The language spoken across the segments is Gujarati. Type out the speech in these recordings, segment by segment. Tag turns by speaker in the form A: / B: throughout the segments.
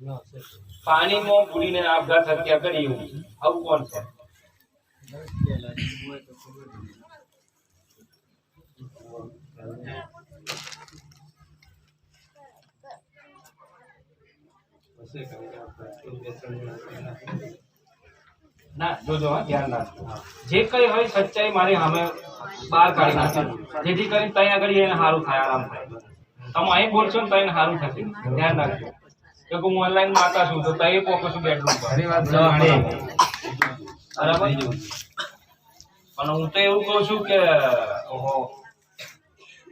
A: પાણીમાં બુડીને આપઘાત હત્યા કરી એવું. આવું કોણ છે? ના, જોજો હા, ધ્યાન રાખજો. જે કઈ હોય સચ્ચાઈ મારી સામે બહાર કાઢી નાખે જેથી કરીને ત્યાં આગળ એને સારું થાય, આરામ થાય. તમે અહીં બોલશો ને એને સારું થશે. ધ્યાન રાખજો. કે હું ઓનલાઈન માતા છું તો ત્યાં પોકો છું બેડરૂમ પર બરાબર? પણ હું તો એવું કહું છું કે ઓહો.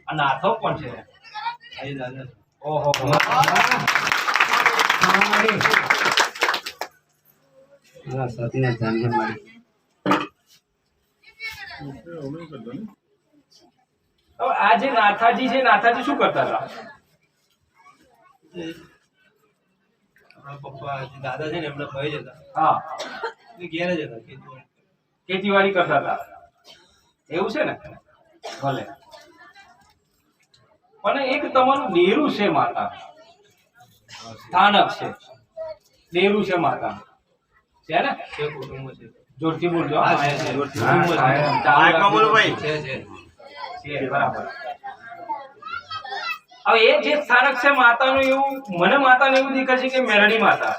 A: આ નાથો પણ છે. ઓહો. હવે આ જે નાથાજી છે નાથાજી શું કરતા હતા?
B: આપણા પપ્પા દાદા છે ને એમના ભાઈ જ હતા.
A: હા.
B: એ ઘેર જ હતા ખેતીવાડી.
A: ખેતીવાડી કરતા હતા. એવું છે ને? ભલે. પણ એક તમારું ડેરું છે માતા. સ્થાનક છે. ડેરું છે માતા. છે ને?
B: છે કુટુંબ છે.
A: જોરથી બોલજો.
B: હા, છે, જોરથી
A: હા,
B: બોલો.
A: હા,
B: છે છે.
A: છે, બરાબર. હવે એ જે સ્થાનક છે માતાનું એવું મને માતાને એવું દેખાય છે કે મેરડી માતા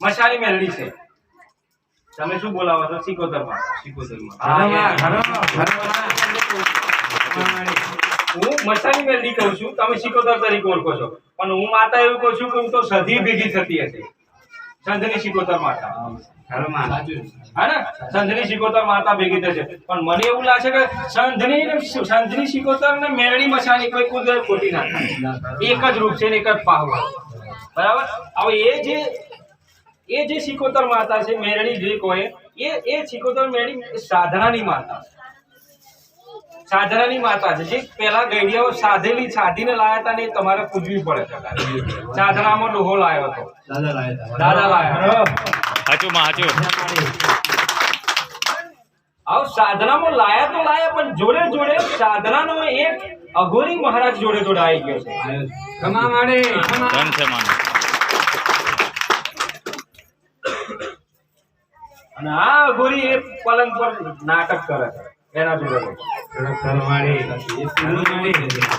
A: મશાલી મેરડી છે. તમે શું બોલાવો છો? સિકોતર માતા. હું મસાલી મેલડી કહું છું. તમે સિકોતર તરીકે ઓળખો છો. પણ હું માતા એવું કહું છું કે હું તો સધી ભેગી થતી હશે. સંધની શિકોતર માતા. હા. સંધની સિકોતર માતા ભેગી થશે. પણ મને એવું લાગે કે સંધની સંધની સિકોતર ને મેરડી મસાલી કોઈ કુદરત ખોટી ના એક જ રૂપ છે ને એક જ પાહવા. બરાબર? હવે એ જે એ જે સિકોતર માતા છે મેરડી જે કહે એ એ સિકોતર મેરડી સાધનાની માતા સાધનાની માતા છે. જે પેલા ગઈડિયાઓ સાધેલી સાધીને લાયા હતા ને તમારે પૂજવી પડે સાધનામાં લોહો લાયો હતો.
B: દાદા લાયા હતા.
A: દાદા લાયા
C: હાચું માં હાચું.
A: આવ સાધનામાં લાયા તો લાયા પણ જોડે જોડે સાધનાનો એક અઘોરી મહારાજ જોડે જોડે આવી ગયો છે.
B: આવ્યો છે.
C: ધન છે માનું.
A: અને આ અઘોરી એ પલંગ પર નાટક કરે છે. એના.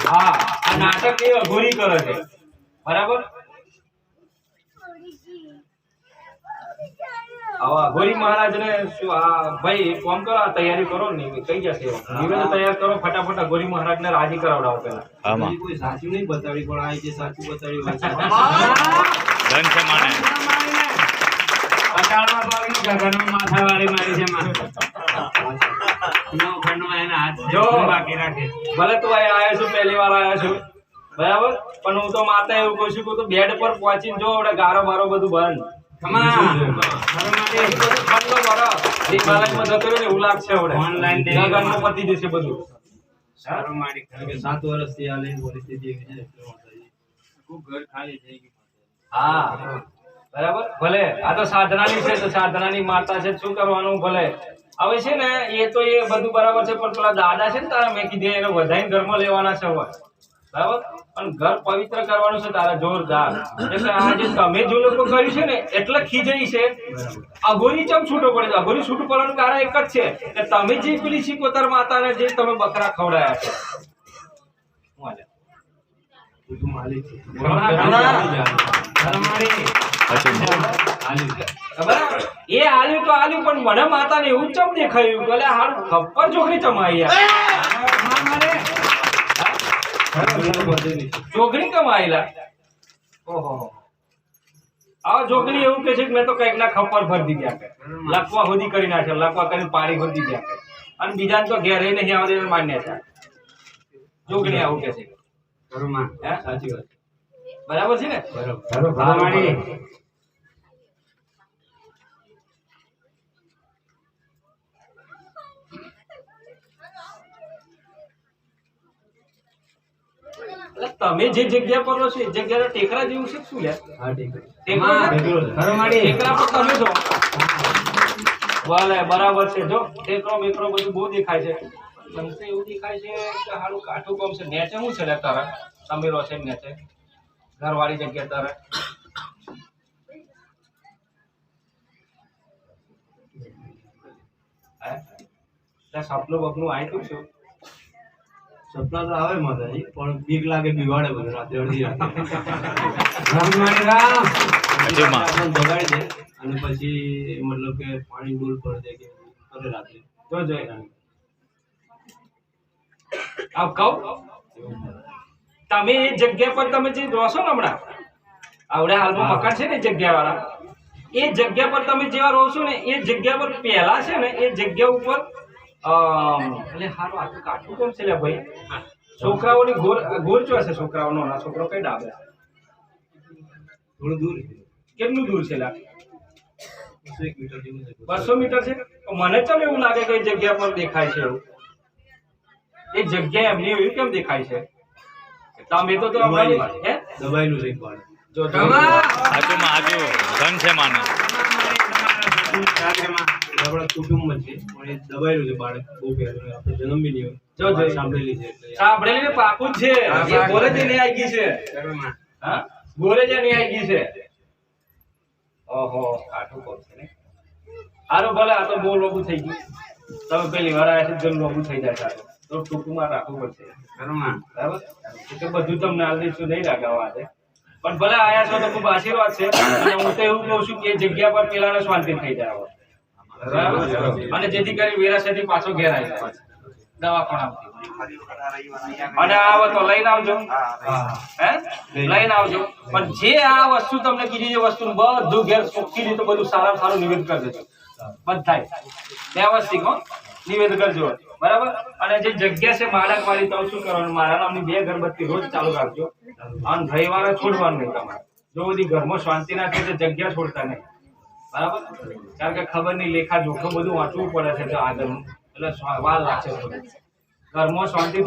A: હા આ નાટક એ અઘોરી કરે છે. બરાબર? ગોરી મહારાજ ને શું આ ભાઈ કોમ કરો આ તૈયારી કરો ને કઈ જશે. નિવેદન તૈયાર કરો ફટાફટ અઘોરી મહારાજને રાજી કરાવડાવો પેલા
C: હા માં
B: હજી કોઈ સાચું નહીં બતાવી પણ આ જે સાચું છે.
C: ધન છે માને
D: ગગનમાં માથાવાળી મારી છે માં.
A: જો.
D: બાકી રાખે.
A: ભલે તું અહીંયા આવ્યો છું પહેલી વાર આવ્યો છું. બરાબર? પણ હું તો માતા એવું કહું છું કે તું બેડ પર પહોંચીને જો આપણે ગારો બારો બધું બંધ.
B: સાત વર્ષથી આ લઈને પરિસ્થિતિ એવી છે એટલે માતાજી. આખું ઘર ખાલી થઈ ગયું.
A: હા. બરાબર? ભલે. આ તો સાધનાની છે તો સાધનાની માતા છે. શું કરવાનું? ભલે. હવે છે ને એ તો એ બધું બરાબર છે પણ પેલા દાદા છે ને તારા મેં કીધું એને વધાઈને ઘરમાં લેવાના છે હવે. બરાબર? પણ ઘર પવિત્ર કરવાનું છે તારા જોરદાર. એટલે આ જે તમે જો લોકો કર્યું છે ને એટલે ખીજાઈ છે. અઘોરી ચમ છૂટો પડે છે? અઘોરી છૂટું પડવાનું કારણ એક જ છે કે તમે જે પેલી સિકોતર માતાને જે તમે બકરા ખવડાયા છે.
B: માલિક
A: આલ્યું પણ મને માતાને એવું ચમ દેખાયું કે હાલ ખપ્પર ચોકડી ચમાઈ છોકરી કમાયેલા ઓહો. આ છોકરી એવું કે છે કે મેં તો કંઈક ના ખપ્પર ફરતી દીધા કે. લખવા સુધી કરી નાખ્યા લખવા કરીને પાણી ફરતી ગયા કે. અને બીજાને તો ઘેરે નહીં આવે માન્ય છે છોકરી આવું કે છે?
B: સાચી વાત.
A: બરાબર છે ને?
D: ભરવાડી.
A: તમે જે જગ્યા પર છો એ જગ્યા ટેકરા જેવું છે શું યાર?
B: હા
A: ટેકરા. ટેકરા પર તમે છો. વાલે બરાબર છે. જો ટેકરો મેકરો બધું બહુ દેખાય છે. તમને એવું દેખાય છે કે હારું કાઠું કોમ છે. નેચે શું છે લે તારે? તમે છે નેચે ઘરવાળી જગ્યા તારે. સપનું બપનું આવી છું.
B: સપના તો આવે માતાજી પણ બીક લાગે બિગાડે બધું રાતે અડધી રાતે. બગાડી દે અને પછી મતલબ કે પાણી ડૂલ પર દે કે કરે રાત્રે
A: જો જોઈ આવ કહો તમે એ જગ્યા પર તમે જે રહો છો ને હમણાં આવડે હાલમાં મકાન છે ને જગ્યા વાળા એ જગ્યા પર તમે જેવા રહો છો ને એ જગ્યા પર પહેલા છે ને એ જગ્યા ઉપર એટલે હારું આ કાઠું કેમ છે ભાઈ? છોકરાઓની ગોર ગોર જો હશે છોકરાઓનો ના છોકરો કઈ ડાબે?
B: થોડું દૂર.
A: કેટલું દૂર છે લા
B: બસો મીટર છે.
A: મને ચમ એવું લાગે કે જગ્યા પર દેખાય છે એવું? એ જગ્યા એમની એવું કેમ દેખાય છે? તમે તો
B: દબાયેલું છે. એક બાળક.
A: જો
C: માં હાચું ધન છે માને.
B: આપણા કુટુંબ છે પણ દબાયેલું છે બાળક બહુ પહેલું આપણે જન્મ બી નહીં હોય સાંભળેલી છે
A: સાંભળેલી પાકું છે. બોલે જ નહીં આવી ગઈ છે. હા? બોલે જ નહીં આવી ગઈ છે. ઓહો કાઠું કોણ છે ને. હારું ભલે આ તો બહુ લોબુ થઈ ગયું. તમે પેલી વાર આવ્યા છે લોબુ થઈ જાય સારું. તો ટૂંકમાં રાખવું પડશે. બરાબર? બધું તમને હાલ દઈશું નહીં રાખાવા આજે પણ ભલે આયા છો તો ખૂબ આશીર્વાદ છે. અને હું તો એવું કહું છું કે જગ્યા પર પેલાને શાંતિ થઈ જાય અને જેથી કરી વેરાસેથી પાછો ઘેર આવી જાય. દવાખાનામાંથી. અને આવો તો લઈને આવજો. હે? લઈને આવજો. પણ જે આ વસ્તુ તમને કીધી છે વસ્તુ બધું ઘેર ચોખ્ખી રીતે બધું સારા સારું નિવેદ કરી દેજો. બધાય. વ્યવસ્થિત, હો. નિવેદ કરજો. બરાબર? અને જે જગ્યા છે માળક વાળી તો શું કરવાનું? મારા નામની બે અગરબત્તી રોજ ચાલુ રાખજો. અને રવિવારે છોડવાનું નહીં તમારે. જો બધી ઘરમાં શાંતિ ના થાય તો જગ્યા છોડતા નહીં. બરાબર? કારણ કે ખબર નહીં, લેખા જોખમ બધું વાંચવું પડે છે તો આગળનું. એટલે વાર લાગશે ઘરમાં શાંતિ